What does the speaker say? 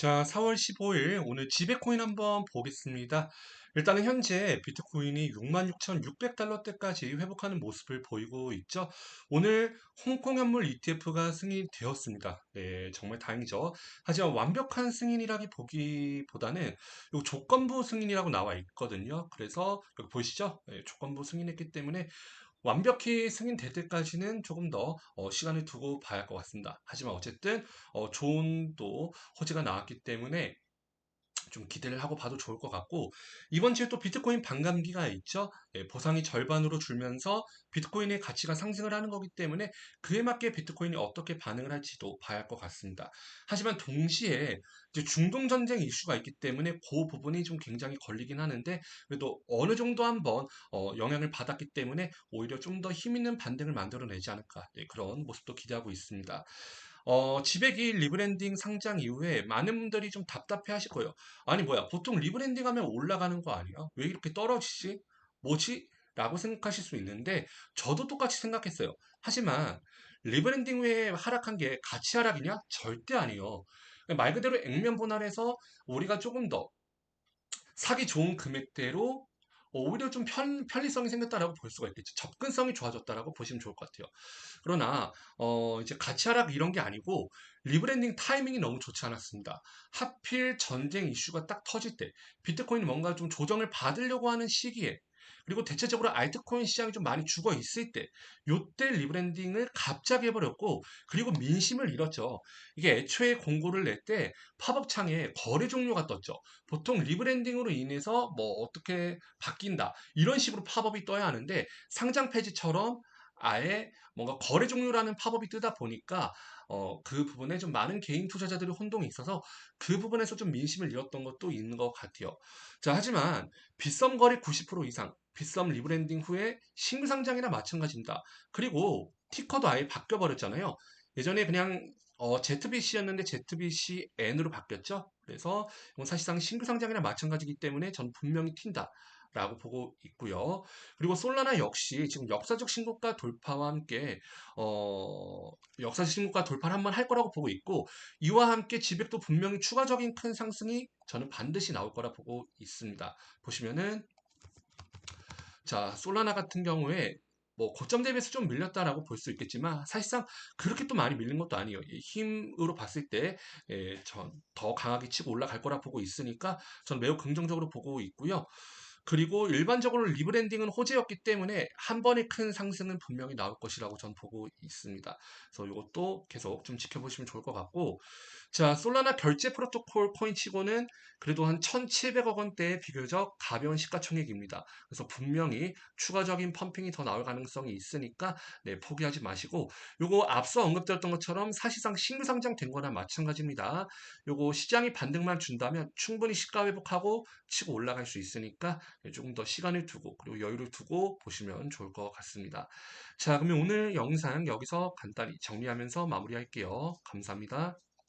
자, 4월 15일 오늘 지배코인 한번 보겠습니다. 일단은 현재 비트코인이 66,600달러대까지 회복하는 모습을 보이고 있죠. 오늘 홍콩 현물 ETF가 승인되었습니다. 네, 정말 다행이죠. 하지만 완벽한 승인이라기 보기보다는 요 조건부 승인이라고 나와 있거든요. 그래서 여기 보이시죠? 네, 조건부 승인했기 때문에 완벽히 승인될 때까지는 조금 더 어, 시간을 두고 봐야 할 것 같습니다. 하지만 어쨌든 어, 좋은 또 호재가 나왔기 때문에 좀 기대를 하고 봐도 좋을 것 같고 이번 주에 또 비트코인 반감기가 있죠. 예, 보상이 절반으로 줄면서 비트코인의 가치가 상승을 하는 거기 때문에 그에 맞게 비트코인이 어떻게 반응을 할지도 봐야 할 것 같습니다. 하지만 동시에 중동 전쟁 이슈가 있기 때문에 그 부분이 좀 굉장히 걸리긴 하는데 그래도 어느 정도 한번 어, 영향을 받았기 때문에 오히려 좀 더 힘 있는 반등을 만들어내지 않을까 예, 그런 모습도 기대하고 있습니다. 어, 지배기 리브랜딩 상장 이후에 많은 분들이 좀 답답해 하실 거예요. 아니, 뭐야. 보통 리브랜딩 하면 올라가는 거 아니야? 왜 이렇게 떨어지지? 뭐지? 라고 생각하실 수 있는데, 저도 똑같이 생각했어요. 하지만, 리브랜딩 후에 하락한 게 가치 하락이냐? 절대 아니에요. 말 그대로 액면 분할해서 우리가 조금 더 사기 좋은 금액대로 오히려 좀 편, 편리성이 생겼다라고 볼 수가 있겠죠. 접근성이 좋아졌다라고 보시면 좋을 것 같아요. 그러나 어, 이제 가치 하락 이런 게 아니고 리브랜딩 타이밍이 너무 좋지 않았습니다. 하필 전쟁 이슈가 딱 터질 때 비트코인이 뭔가 좀 조정을 받으려고 하는 시기에 그리고 대체적으로 알트코인 시장이 좀 많이 죽어 있을 때, 요때 리브랜딩을 갑자기 해버렸고, 그리고 민심을 잃었죠. 이게 애초에 공고를 낼 때 팝업 창에 거래 종료가 떴죠. 보통 리브랜딩으로 인해서 뭐 어떻게 바뀐다. 이런 식으로 팝업이 떠야 하는데, 상장 폐지처럼 아예 뭔가 거래 종료라는 팝업이 뜨다 보니까 어, 그 부분에 좀 많은 개인 투자자들이 혼동이 있어서 그 부분에서 좀 민심을 잃었던 것도 있는 것 같아요. 자, 하지만 빗썸 거래 90% 이상, 빗썸 리브랜딩 후에 신규 상장이나 마찬가지입니다. 그리고 티커도 아예 바뀌어 버렸잖아요. 예전에 그냥 어, ZBC였는데 ZBCN으로 바뀌었죠. 그래서 이건 사실상 신규 상장이나 마찬가지이기 때문에 전 분명히 튄다. 라고 보고 있고요. 그리고 솔라나 역시 지금 역사적 신고가 돌파와 함께 어, 역사적 신고가 돌파를 한번 할 거라고 보고 있고 이와 함께 지백도 분명히 추가적인 큰 상승이 저는 반드시 나올 거라 보고 있습니다. 보시면은 자, 솔라나 같은 경우에 뭐 고점 대비해서 좀 밀렸다라고 볼 수 있겠지만 사실상 그렇게 또 많이 밀린 것도 아니에요. 힘으로 봤을 때 더 강하게 치고 올라갈 거라 보고 있으니까 저는 매우 긍정적으로 보고 있고요. 그리고 일반적으로 리브랜딩은 호재였기 때문에 한 번의 큰 상승은 분명히 나올 것이라고 전 보고 있습니다. 그래서 이것도 계속 좀 지켜보시면 좋을 것 같고 자 솔라나 결제 프로토콜 코인치고는 그래도 한 1,700억 원대의 비교적 가벼운 시가총액입니다. 그래서 분명히 추가적인 펌핑이 더 나올 가능성이 있으니까 네, 포기하지 마시고 요거 앞서 언급드렸던 것처럼 사실상 신규 상장된 거나 마찬가지입니다. 요거 시장이 반등만 준다면 충분히 시가 회복하고 치고 올라갈 수 있으니까 조금 더 시간을 두고 그리고 여유를 두고 보시면 좋을 것 같습니다. 자, 그러면 오늘 영상 여기서 간단히 정리하면서 마무리할게요. 감사합니다.